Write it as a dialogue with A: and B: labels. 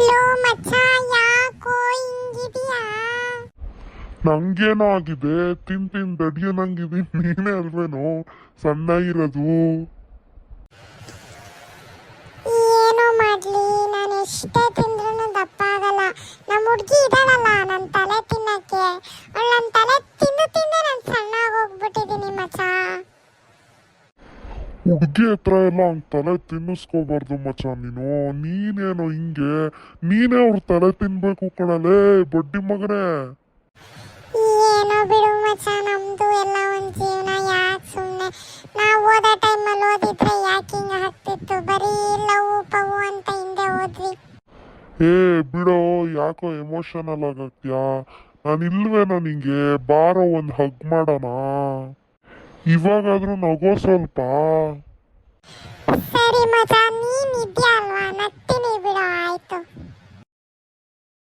A: Low ಮಚ್ಚ ಯಾಕೋ ಹಿಂಗಿದ್ಯಾ?
B: ನಂಗೇನೋ ಆಗಿದೆ ತಿನ್ ತಿನ್ ದಡಿಯ ನಂಗಿದೀನಿ ನೀನೇ ಅಲ್ವೇನೋ? ಸಣ್ಣ ಇರೋದು
A: ಏನೋ ಮಾಡ್ಲಿ ನಾನು ಎಷ್ಟೇ ತಿಂದ್ರೂ ದಪ್ಪ ಆಗಲ್ಲ. ನಮ್ಮ ಹುಡುಗಿ ಇದಾಳಲ್ಲ ನನ್ನ ತಲೆ ತಿನ್ನಕ್ಕೆ
B: ಹುಡುಗಿ ಹತ್ರ ಎಲ್ಲ ಹಂಗ್ ತಲೆ ತಿನ್ನಿಸ್ಕೋಬಾರ್ದು ಮಚ್ಚ. ನೀನು ನೀನೇನು ಹಿಂಗೆ. ನೀನೇ ಅವ್ರ ತಲೆ ತಿನ್ಬೇಕು ಕಣಲೇ ಬಡ್ಡಿ ಮಗನೇ.
A: ಏನೋ ಬಿಡು ಮಚ್ಚ ನಮ್ದು ಎಲ್ಲ ಒಂದು ಜೀವನ. ಯಾಕೆ ಸುಮ್ಮನೆ ನಾವು ಓದೋ ಟೈಮಲ್ಲಿ ಓದಿದ್ರೆ ಯಾಕೆ ಹಿಂಗೆ ಆಗ್ತಿತ್ತು? ಬರೀ ಲವ್ ಪವು ಅಂತ ಹಿಂದೆ ಓದ್ವಿ.
B: ಏ ಬಿಡೋ ಯಾಕೋ ಎಮೋಷನಲ್ ಆಗತ್ಯಾ? ನಾನು ಇಲ್ವೇನೋ ನಿಂಗೆ? ಬಾರೋ ಒಂದು ಹಗ್ ಮಾಡೋಣ. ಇವಾಗಾದ್ರೂ ನಗೋ ಸ್ವಲ್ಪ
A: ಸರಿ ಮಚ್ಚ ನೀನ್ ಇದ್ಯಾ ಅಲ್ವಾ ನಗ್